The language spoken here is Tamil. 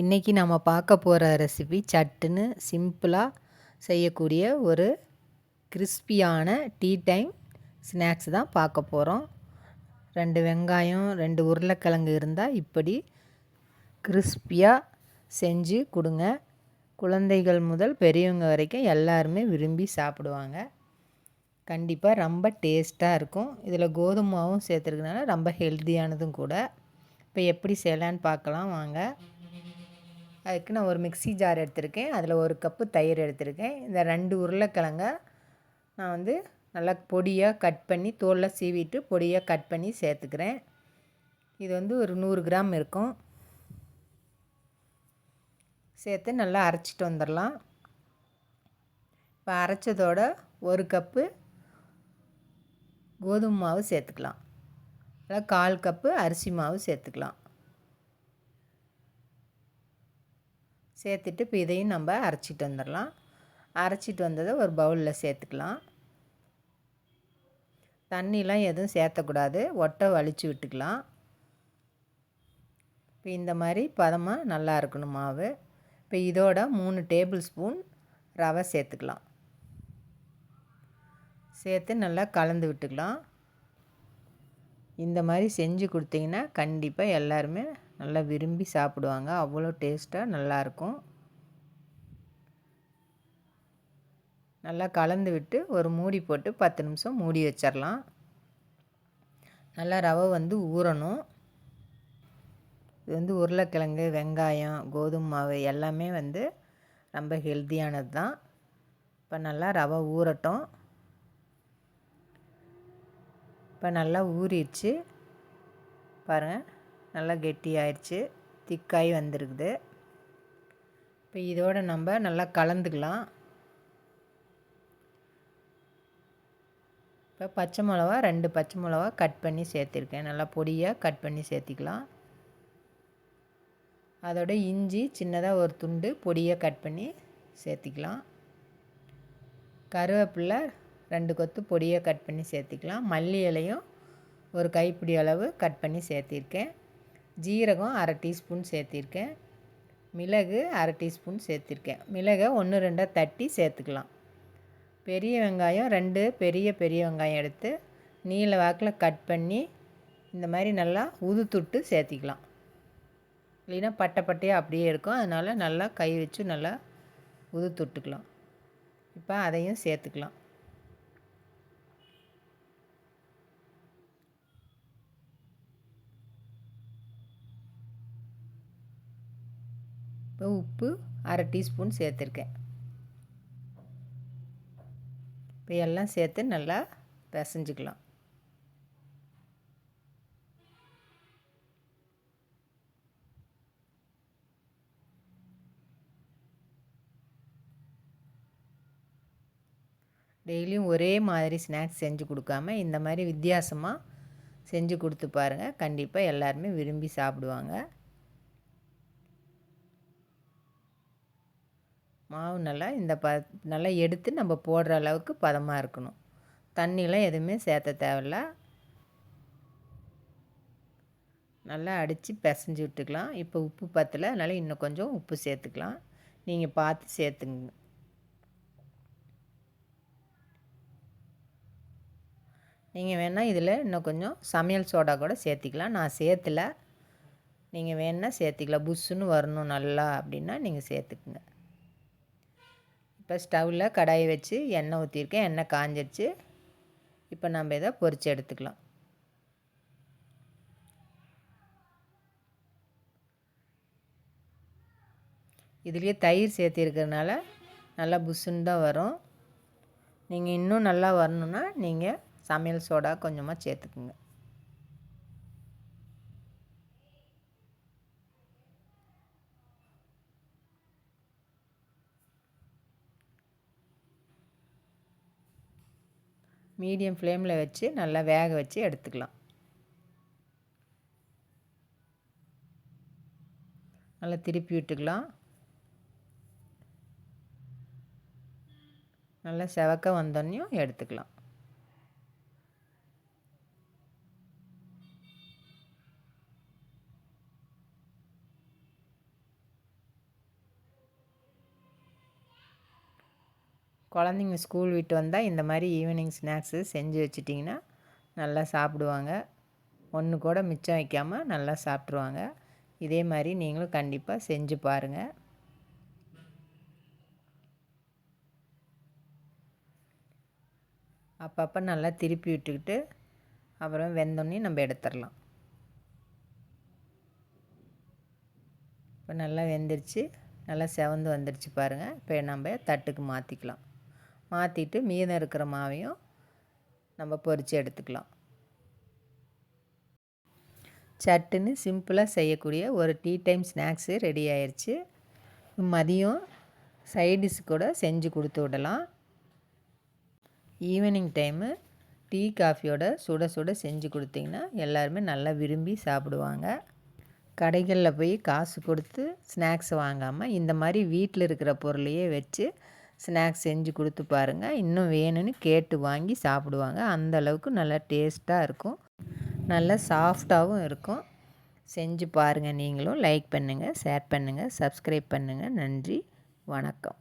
இன்றைக்கி நம்ம பார்க்க போகிற ரெசிபி சட்டுன்னு சிம்பிளாக செய்யக்கூடிய ஒரு கிறிஸ்பியான டீ டைம் ஸ்நாக்ஸ் தான் பார்க்க போகிறோம் ரெண்டு வெங்காயம் ரெண்டு உருளைக்கிழங்கு இருந்தால் இப்படி கிறிஸ்பியாக செஞ்சு கொடுங்க. குழந்தைகள் முதல் பெரியவங்க வரைக்கும் எல்லாருமே விரும்பி சாப்பிடுவாங்க. கண்டிப்பாக ரொம்ப டேஸ்ட்டாக இருக்கும். இதில் கோதுமாவும் சேர்த்துருக்கனால ரொம்ப ஹெல்த்தியானதும் கூட. இப்போ எப்படி செய்யலான்னு பார்க்கலாம். வாங்க. அதுக்கு நான் ஒரு மிக்சி ஜார் எடுத்திருக்கேன். அதில் ஒரு கப்பு தயிர் எடுத்திருக்கேன். இந்த ரெண்டு உருளைக்கிழங்க நான் வந்து நல்லா பொடியாக கட் பண்ணி தோலில் சீவிட்டு பொடியாக கட் பண்ணி சேர்த்துக்கிறேன். இது வந்து ஒரு நூறு கிராம் இருக்கும். சேர்த்து நல்லா அரைச்சிட்டு வந்துடலாம். இப்போ அரைச்சதோட ஒரு கப்பு கோதுமை மாவு சேர்த்துக்கலாம். இல்லை கால் கப்பு அரிசி மாவு சேர்த்துக்கலாம். சேர்த்துட்டு இப்போ இதையும் நம்ம அரைச்சிட்டு வந்துடலாம். அரைச்சிட்டு வந்ததை ஒரு பவுலில் சேர்த்துக்கலாம். தண்ணிலாம் எதுவும் சேர்த்தக்கூடாது. ஒட்டை வலிச்சு விட்டுக்கலாம். இப்போ இந்த மாதிரி பதமாக நல்லா இருக்கணும் மாவு. இப்போ இதோட மூணு டேபிள் ஸ்பூன் ரவை சேர்த்துக்கலாம். சேர்த்து நல்லா கலந்து விட்டுக்கலாம். இந்த மாதிரி செஞ்சு கொடுத்தீங்கன்னா கண்டிப்பாக எல்லாருமே நல்லா விரும்பி சாப்பிடுவாங்க. அவ்வளோ டேஸ்ட்டாக நல்லாயிருக்கும். நல்லா கலந்து விட்டு ஒரு மூடி போட்டு பத்து நிமிஷம் மூடி வச்சிடலாம் நல்லா ரவை வந்து ஊறணும். இது வந்து உருளைக்கிழங்கு வெங்காயம் கோதுமை மாவு எல்லாமே வந்து ரொம்ப ஹெல்த்தியானது தான். இப்போ நல்லா ரவை ஊறட்டும். இப்போ நல்லா ஊறிடுச்சு. பாருங்கள் நல்லா கெட்டியாயிடுச்சு திக்காகி வந்துருக்குது. இப்போ இதோடு நம்ம நல்லா கலந்துக்கலாம். இப்போ பச்சை மிளவா ரெண்டு பச்சை மிளவா கட் பண்ணி சேர்த்துருக்கேன். நல்லா பொடியாக கட் பண்ணி சேர்த்திக்கலாம். அதோட இஞ்சி சின்னதாக ஒரு துண்டு பொடியாக கட் பண்ணி சேர்த்திக்கலாம். கருவேப்பிலை ரெண்டு கொத்து பொடியாக கட் பண்ணி சேர்த்திக்கலாம். மல்லி இலையும் ஒரு கைப்பிடி அளவு கட் பண்ணி சேர்த்திருக்கேன். ஜீரகம் அரை டீஸ்பூன் சேர்த்திருக்கேன். மிளகு அரை டீஸ்பூன் சேர்த்திருக்கேன். மிளகை ஒன்று ரெண்டாக தட்டி சேர்த்துக்கலாம். பெரிய வெங்காயம் ரெண்டு பெரிய பெரிய வெங்காயம் எடுத்து நீல வாக்கில் கட் பண்ணி இந்த மாதிரி நல்லா உதுத்துட்டு சேர்த்திக்கலாம். இல்லைன்னா பட்டை பட்டையாக அப்படியே இருக்கும். அதனால் நல்லா கை வச்சு நல்லா உதுத்துட்டுக்கலாம். இப்போ அதையும் சேர்த்துக்கலாம். இப்போ உப்பு அரை டீஸ்பூன் சேர்த்துருக்கேன். இப்போ எல்லாம் சேர்த்து நல்லா பிசைஞ்சிக்கலாம். டெய்லியும் ஒரே மாதிரி ஸ்நாக்ஸ் செஞ்சு கொடுக்காம இந்த மாதிரி வித்தியாசமாக செஞ்சு கொடுத்து பாருங்கள் கண்டிப்பாக எல்லாருமே விரும்பி சாப்பிடுவாங்க. மாவு நல்லா இந்த ப நல்லா எடுத்து நம்ம போடுற அளவுக்கு பதமாக இருக்கணும். தண்ணியெலாம் எதுவுமே சேர்த்த தேவையில்ல. நல்லா அடித்து பிசைஞ்சு விட்டுக்கலாம். இப்போ உப்பு பத்தில் அதனால் இன்னும் கொஞ்சம் உப்பு சேர்த்துக்கலாம். நீங்கள் பார்த்து சேர்த்துங்க. நீங்கள் வேணால் இதில் இன்னும் கொஞ்சம் சமையல் சோடா கூட சேர்த்திக்கலாம். நான் சேர்த்துல. நீங்கள் வேணால் சேர்த்திக்கலாம். புஷ்ஷுன்னு வரணும் நல்லா அப்படின்னா நீங்கள் சேர்த்துக்குங்க. இப்போ ஸ்டவ்வில் கடாயை வச்சு எண்ணெய் ஊற்றிருக்கேன். எண்ணெய் காஞ்சிடுச்சு இப்போ நம்ம இதை பொறிச்சு எடுத்துக்கலாம். இதுலேயே தயிர் சேர்த்திருக்கிறதுனால நல்லா புஷ்ஷுன்னு தான் வரும். நீங்கள் இன்னும் நல்லா வரணுன்னா நீங்கள் சமையல் சோடா கொஞ்சமாக சேர்த்துக்குங்க. மீடியம் ஃப்ளேமில் வச்சு நல்லா வேக வச்சு எடுத்துக்கலாம். நல்லா திருப்பி விட்டுக்கலாம். நல்லா செவக்க வந்தோடனையும் எடுத்துக்கலாம். குழந்தைங்க ஸ்கூல் விட்டு வந்தால் இந்த மாதிரி ஈவினிங் ஸ்நாக்ஸு செஞ்சு வச்சிட்டிங்கன்னா நல்லா சாப்பிடுவாங்க. ஒன்று கூட மிச்சம் வைக்காமல் நல்லா சாப்பிட்ருவாங்க இதே மாதிரி நீங்களும் கண்டிப்பாக செஞ்சு பாருங்கள் அப்பப்போ நல்லா திருப்பி விட்டுக்கிட்டு அப்புறம் வெந்தோடனே நம்ம எடுத்துடலாம். இப்போ நல்லா வெந்துருச்சு. நல்லா செவந்து வந்துருச்சு பாருங்கள் இப்போ நம்ம தட்டுக்கு மாற்றிக்கலாம் மாற்றிட்டு மீதம் இருக்கிற மாவையும் நம்ம பொரித்து எடுத்துக்கலாம். சட்டுன்னு சிம்பிளாக செய்யக்கூடிய ஒரு டீ டைம் ஸ்நாக்ஸு ரெடி ஆயிடுச்சு மதியம் சைடிஷ் கூட செஞ்சு கொடுத்து விடலாம். ஈவினிங் டைமு டீ காஃபியோட சுட சுட செஞ்சு கொடுத்திங்கன்னா எல்லாருமே நல்லா விரும்பி சாப்பிடுவாங்க. கடைகளில் போய் காசு கொடுத்து ஸ்நாக்ஸ் வாங்காமல் இந்த மாதிரி வீட்டில் இருக்கிற பொருளையே வச்சு ஸ்நாக்ஸ் செஞ்சு கொடுத்து பாருங்கள் இன்னும் வேணும்னு கேட்டு வாங்கி சாப்பிடுவாங்க. அந்த அளவுக்கு நல்லா டேஸ்ட்டாக இருக்கும். நல்லா சாஃப்டாகவும் இருக்கும். செஞ்சு பாருங்கள் நீங்களும். லைக் பண்ணுங்கள் ஷேர் பண்ணுங்கள் சப்ஸ்கிரைப் பண்ணுங்கள் நன்றி. வணக்கம்.